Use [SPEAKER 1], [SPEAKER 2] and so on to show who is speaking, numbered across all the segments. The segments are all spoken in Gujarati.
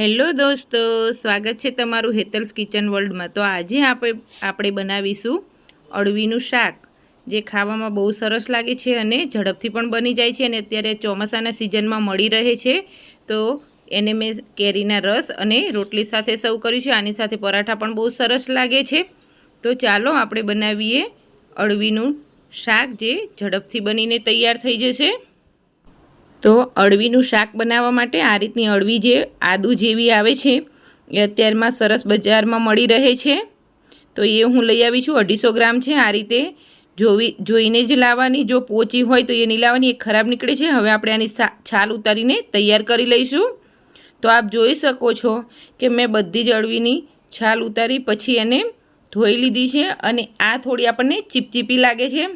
[SPEAKER 1] હેલો દોસ્તો, સ્વાગત છે તમારું હેતલ્સ કિચન વર્લ્ડમાં. તો આજે આપણે આપણે બનાવીશું અળવીનું શાક, જે ખાવામાં બહુ સરસ લાગે છે અને ઝડપથી પણ બની જાય છે અને અત્યારે ચોમાસાના સિઝનમાં મળી રહે છે. તો એને મેં કેરીના રસ અને રોટલી સાથે સર્વ કર્યું છે. આની સાથે પરાઠા પણ બહુ સરસ લાગે છે. તો ચાલો આપણે બનાવીએ અળવીનું શાક, જે ઝડપથી બનીને તૈયાર થઈ જશે. તો અળવીનું શાક બનાવવા માટે આ રીતની અળવી જે આદુ જેવી આવે છે, એ અત્યારમાં સરસ બજારમાં મળી રહે છે. તો એ હું લઈ આવી છું, અઢીસો ગ્રામ છે આ રીતે. જોવી, જોઈને જ લાવવાની, જો પોચી હોય તો એ નહીં લાવવાની, એ ખરાબ નીકળે છે. હવે આપણે આની છાલ ઉતારીને તૈયાર કરી લઈશું. તો આપ જોઈ શકો છો કે મેં બધી જ અળવીની છાલ ઉતારી, પછી એને ધોઈ લીધી છે અને આ થોડી આપણને ચીપચીપી લાગે છે.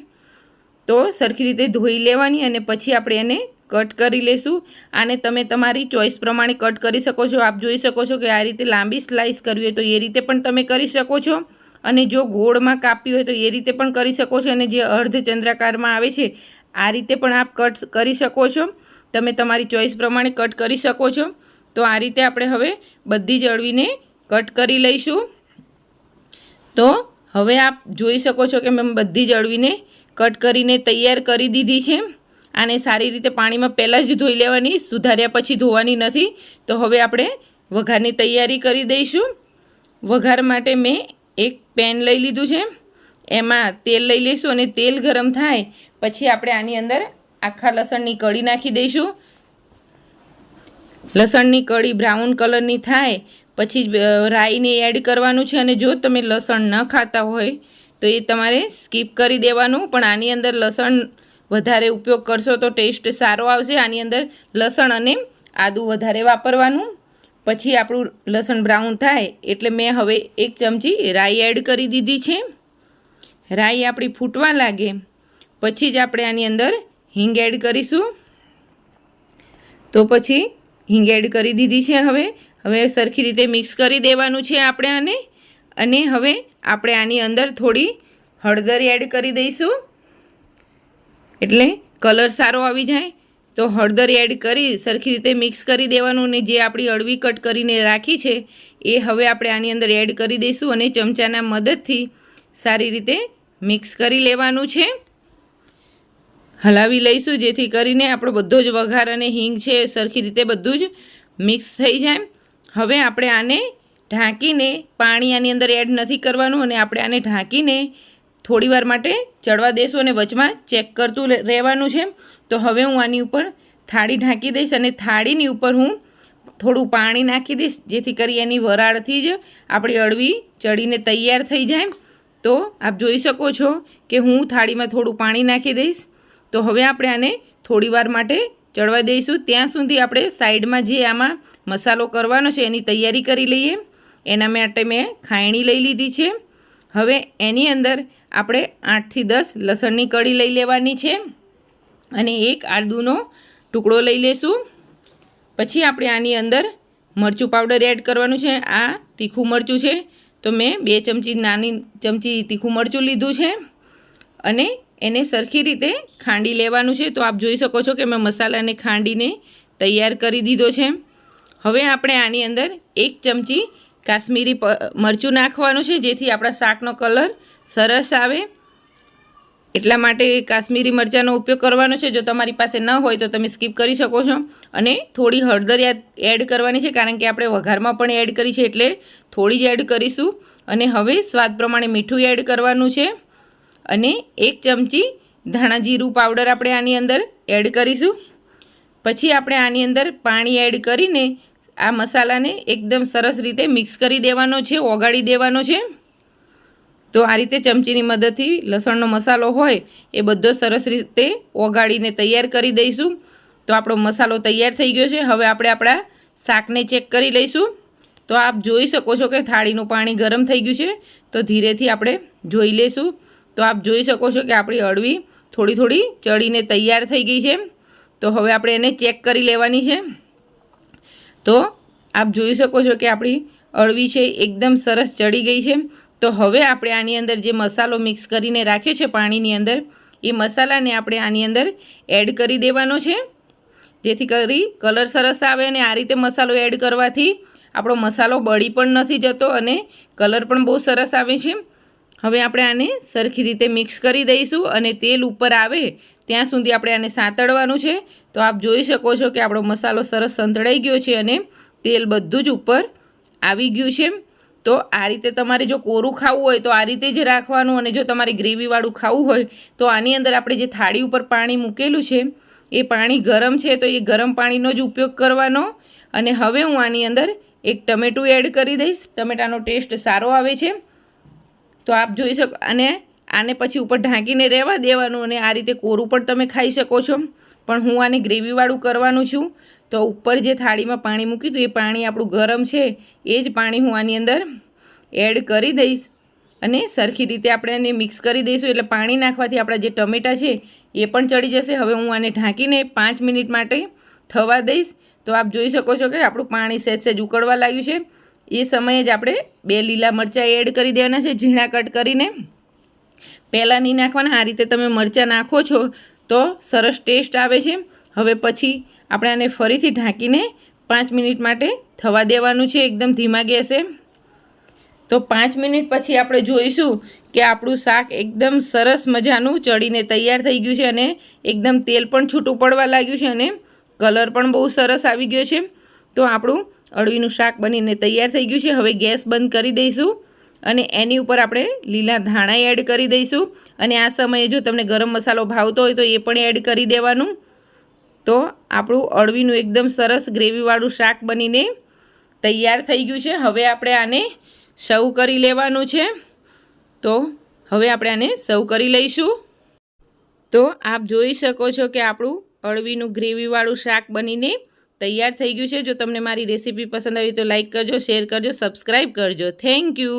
[SPEAKER 1] તો સરખી રીતે ધોઈ લેવાની અને પછી આપણે એને કટ કરી લેશું. આને તમે તમારી ચોઈસ પ્રમાણે કટ કરી શકો છો. આપ જોઈ શકો છો કે આ રીતે લાંબી સ્લાઇસ કરવી હોય તો એ રીતે પણ તમે કરી શકો છો. અને જો ગોળમાં કાપવી હોય તો એ રીતે પણ કરી શકો છો. અને જે અર્ધ ચંદ્રાકારમાં આવે છે, આ રીતે પણ આપ કટ કરી શકો છો. તમે તમારી ચોઈસ પ્રમાણે કટ કરી શકો છો. તો આ રીતે આપણે હવે બધી જ અળવીને કટ કરી લઈશું. તો હવે આપ જોઈ શકો છો કે મેં બધી જ અળવીને કટ કરીને તૈયાર કરી દીધી છે. આને સારી રીતે પાણીમાં પહેલાં જ ધોઈ લેવાની, સુધાર્યા પછી ધોવાની નથી. તો હવે આપણે વઘારની તૈયારી કરી દઈશું. વઘાર માટે મેં એક પેન લઈ લીધું છે. એમાં તેલ લઈ લઈશું અને તેલ ગરમ થાય પછી આપણે આની અંદર આખા લસણની કળી નાખી દઈશું. લસણની કળી બ્રાઉન કલરની થાય પછી રાઈને એડ કરવાનું છે અને જો તમે લસણ ન ખાતા હોય તો એ તમારે સ્કીપ કરી દેવાનું. પણ આની અંદર લસણ વધારે ઉપયોગ કરશો તો ટેસ્ટ સારો આવશે. આની અંદર લસણ અને આદું વધારે વાપરવાનું. પછી આપણું લસણ બ્રાઉન થાય એટલે મેં હવે એક ચમચી રાઈ એડ કરી દીધી છે. રાઈ આપણી ફૂટવા લાગે. પછી જ આપણે આની અંદર હિંગ એડ કરીશું. તો પછી હિંગ એડ કરી દીધી છે હવે. હવે સરખી રીતે મિક્સ કરી દેવાનું છે આપણે આને. અને હવે આપણે આની અંદર થોડી હળદર એડ કરી દઈશું. એટલે કલર સારો આવી જાય, તો હળદર એડ કરી સરખી રીતે મિક્સ કરી દેવાનું અને જે આપણી અળવી કટ કરીને રાખી છે, એ હવે આપણે આની અંદર એડ કરી દઈશું અને ચમચાના મદદથી સારી રીતે મિક્સ કરી લેવાનું છે. હલાવી લઈશું જેથી કરીને આપણો બધો જ વઘાર અને હિંગ છે સરખી રીતે બધું જ મિક્સ થઈ જાય. હવે આપણે આને ઢાંકીને પાણી આની અંદર એડ નથી કરવાનું અને આપણે આને ઢાંકીને થોડી વાર માટે ચડવા દેશું અને વચમાં ચેક કરતું રહેવાનું છે. તો હવે હું આની ઉપર થાળી ઢાંકી દઈશ અને થાળીની ઉપર હું થોડું પાણી નાખી દઈશ, જેથી કરી એની વરાળથી જ આપણી અળવી ચડીને તૈયાર થઈ જાય. તો આપ જોઈ શકો છો કે હું થાળીમાં થોડું પાણી નાખી દઈશ. તો હવે આપણે આને થોડીવાર માટે ચડવા દઈશું. ત્યાં સુધી આપણે સાઈડમાં જે આમાં મસાલો કરવાનો છે એની તૈયારી કરી લઈએ. એના માટે મેં ખાયણી લઈ લીધી છે. હવે એની અંદર આપણે આઠથી દસ લસણની કળી લઈ લેવાની છે અને એક આદુનો ટુકડો લઈ લેશું. પછી આપણે આની અંદર મરચું પાવડર એડ કરવાનું છે. આ તીખું મરચું છે. તો મેં બે ચમચી નાની ચમચી તીખું મરચું લીધું છે અને એને સરખી રીતે ખાંડી લેવાનું છે. તો આપ જોઈ શકો છો કે મેં મસાલાને ખાંડીને તૈયાર કરી દીધો છે. હવે આપણે આની અંદર એક ચમચી કાશ્મીરી મરચું નાખવાનું છે, જેથી આપણા શાકનો કલર સરસ આવે. એટલા માટે કાશ્મીરી મરચાંનો ઉપયોગ કરવાનો છે. જો તમારી પાસે ન હોય તો તમે સ્કીપ કરી શકો છો. અને થોડી હળદર એડ કરવાની છે, કારણ કે આપણે વઘારમાં પણ એડ કરી છે, એટલે થોડી જ એડ કરીશું. અને હવે સ્વાદ પ્રમાણે મીઠું એડ કરવાનું છે. અને એક ચમચી ધાણા જીરું પાવડર આપણે આની અંદર એડ કરીશું. પછી આપણે આની અંદર પાણી એડ કરીને આ મસાલાને એકદમ સરસ રીતે મિક્સ કરી દેવાનો છે, ઓગાળી દેવાનો છે. તો આ રીતે ચમચીની મદદથી લસણનો મસાલો હોય એ બધો સરસ રીતે ઓગાળીને તૈયાર કરી દઈશું. તો આપણો મસાલો તૈયાર થઈ ગયો છે. હવે આપણે આપણા શાકને ચેક કરી લઈશું. તો આપ જોઈ શકો છો કે થાળીનું પાણી ગરમ થઈ ગયું છે. તો ધીરેથી આપણે જોઈ લઈશું. તો આપ જોઈ શકો છો કે આપણી અળવી થોડી થોડી ચડીને તૈયાર થઈ ગઈ છે. તો હવે આપણે એને ચેક કરી લેવાની છે. તો આપ જોઈ શકો છો કે આપણી અળવી છે એકદમ સરસ ચડી ગઈ છે. તો હવે આપણે આની અંદર જે મસાલો મિક્સ કરીને રાખ્યો છે પાણીની અંદર, એ મસાલાને આપણે આની અંદર એડ કરી દેવાનો છે. જેથી કરી કલર સરસ આવે અને આ રીતે મસાલો એડ કરવાથી આપણો મસાલો બળી પણ નથી જતો અને કલર પણ બહુ સરસ આવે છે. હવે આપણે આને સરખી રીતે મિક્સ કરી દઈશું અને તેલ ઉપર આવે ત્યાં સુધી આપણે આને સાંતળવાનું છે. તો આપ જોઈ શકો છો કે આપણો મસાલો સરસ સંતળાઈ ગયો છે અને તેલ બધું જ ઉપર આવી ગયું છે. તો આ રીતે તમારે જો કોરું ખાવું હોય તો આ રીતે જ રાખવાનું અને જો તમારે ગ્રેવીવાળું ખાવું હોય તો આની અંદર આપણે જે થાળી ઉપર પાણી મૂકેલું છે, એ પાણી ગરમ છે તો એ ગરમ પાણીનો જ ઉપયોગ કરવાનો. અને હવે હું આની અંદર એક ટમેટું એડ કરી દઈશ. ટમેટાનો ટેસ્ટ સારો આવે છે. તો આપ જોઈ શકો અને આને પછી ઉપર ઢાંકીને રહેવા દેવાનું અને આ રીતે કોરું પણ તમે ખાઈ શકો છો. પણ હું આને ગ્રેવીવાળું કરવાનું છું, તો ઉપર જે થાળીમાં પાણી મૂક્યું હતું, એ પાણી આપણું ગરમ છે, એ જ પાણી હું આની અંદર એડ કરી દઈશ. અને સરખી રીતે આપણે એને મિક્સ કરી દઈશું, એટલે પાણી નાખવાથી આપણા જે ટમેટાં છે, એ પણ ચડી જશે. હવે હું આને ઢાંકીને પાંચ મિનિટ માટે થવા દઈશ. તો આપ જોઈ શકો છો કે આપણું પાણી સહેજ સહેજ ઉકળવા લાગ્યું છે. એ સમયે જ આપણે બે લીલા મરચાં એડ કરી દેવાના છે, ઝીણા કટ કરીને. પહેલાં નહીં નાખવાના, આ રીતે તમે મરચાં નાખો છો તો સરસ ટેસ્ટ આવે છે. હવે પછી આપણે આને ફરીથી ઢાંકીને પાંચ મિનિટ માટે થવા દેવાનું છે. એકદમ ધીમા ગેસે. તો પાંચ મિનિટ પછી આપણે જોઈશું કે આપણું શાક એકદમ સરસ મજાનું ચડીને તૈયાર થઈ ગયું છે અને એકદમ તેલ પણ છૂટું પડવા લાગ્યું છે અને કલર પણ બહુ સરસ આવી ગયો છે. તો આપણું અળવીનું શાક બનીને તૈયાર થઈ ગયું છે. હવે ગેસ બંધ કરી દઈશું. અને એની ઉપર આપણે લીલા ધાણા એડ કરી દઈશું. અને આ સમયે જો તમને ગરમ મસાલો ભાવતો હોય તો એ પણ એડ કરી દેવાનું. તો આપણું અળવીનું એકદમ સરસ ગ્રેવીવાળું શાક બનીને તૈયાર થઈ ગયું છે. હવે આપણે આને સર્વ કરી લેવાનું છે. તો હવે આપણે આને સર્વ કરી લઈશું. તો આપ જોઈ શકો છો કે આપણું અળવીનું ગ્રેવીવાળું શાક બનીને તૈયાર થઈ ગયું છે. જો તમને મારી રેસીપી પસંદ આવી તો લાઈક કરજો શેર કરજો સબસ્ક્રાઈબ કરજો. Thank you